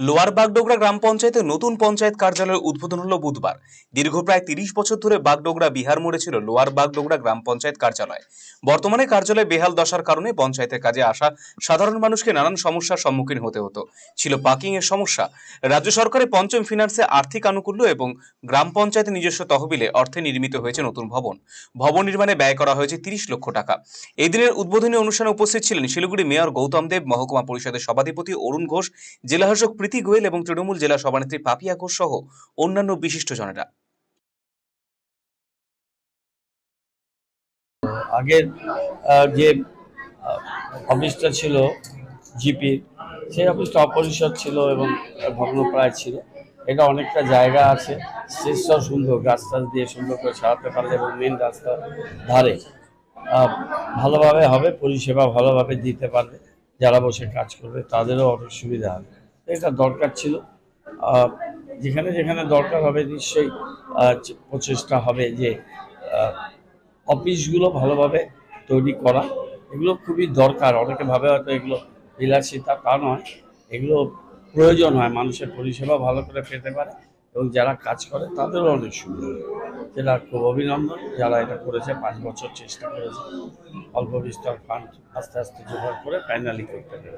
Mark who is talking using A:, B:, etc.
A: Lower Bagdogra গ্রাম পঞ্চায়েতে নতুন পঞ্চায়েত কার্যালয়ের উদ্বোধন হলো বুধবার। দীর্ঘ প্রায় তিরিশ বছর ধরে বাগডোগরা বিহার মোড়ে ছিল লোয়ার বাগডোগরা গ্রাম পঞ্চায়েত কার্যালয়। বর্তমানে কার্যালয় বেহাল দশার কারণে পঞ্চায়েতের কাজে আসা সাধারণ মানুষকে নানান সমস্যার সম্মুখীন হতে হতো। ছিল পার্কিং এর সমস্যা। রাজ্য সরকারের পঞ্চম ফিনান্সে আর্থিক আনুকূল্য এবং গ্রাম পঞ্চায়েতের নিজস্ব তহবিলে অর্থে নির্মিত হয়েছে নতুন ভবন। ভবন নির্মাণে ব্যয় করা হয়েছে তিরিশ লক্ষ টাকা। এই দিনের উদ্বোধনী অনুষ্ঠানে উপস্থিত ছিলেন শিলিগুড়ি মেয়র গৌতম দেব, মহকুমা পরিষদের সভাধিপতি অরুণ ঘোষ জেলাশাসক প্রীতি গোয়েল এবং তৃণমূল জেলা সভানেত্রী পাপিয়া ঘোষ সহ অন্যান্য বিশিষ্ট বিশিষ্টজনেরা।
B: আগের যে অফিসটা ছিল জিপির সেই অফিসটা অপরিসর ছিল এবং ভগ্নপ্রায় ছিল। এটা অনেকটা জায়গা আছে স্টেজটাও সুন্দর গাছ টাছ দিয়ে সুন্দর করে সারাতে পারলে এবং মেন রাস্তার ধারে। ভালোভাবে হবে, পরিষেবা ভালোভাবে দিতে পারবে, যারা বসে কাজ করবে, তাদেরও অনেক সুবিধা হবে। এটা দরকার ছিল। যেখানে যেখানে দরকার হবে নিশ্চয়ই প্রচেষ্টা হবে যে অফিসগুলো ভালোভাবে তৈরি করা। এগুলো খুবই দরকার। অনেকে ভাবে হয়তো এগুলো বিলাসিতা, তা নয়। এগুলো প্রয়োজন হয়, মানুষের পরিষেবা ভালো করে পেতে পারে এবং যারা কাজ করে তাদেরও অনেক সুবিধা যেটা খুব অভিনন্দন, যারা এটা করেছে, পাঁচ বছর চেষ্টা করেছে, অল্প বিস্তর ফান্ড আস্তে আস্তে জোগাড় করে ফাইনালি করতে পেরেছে।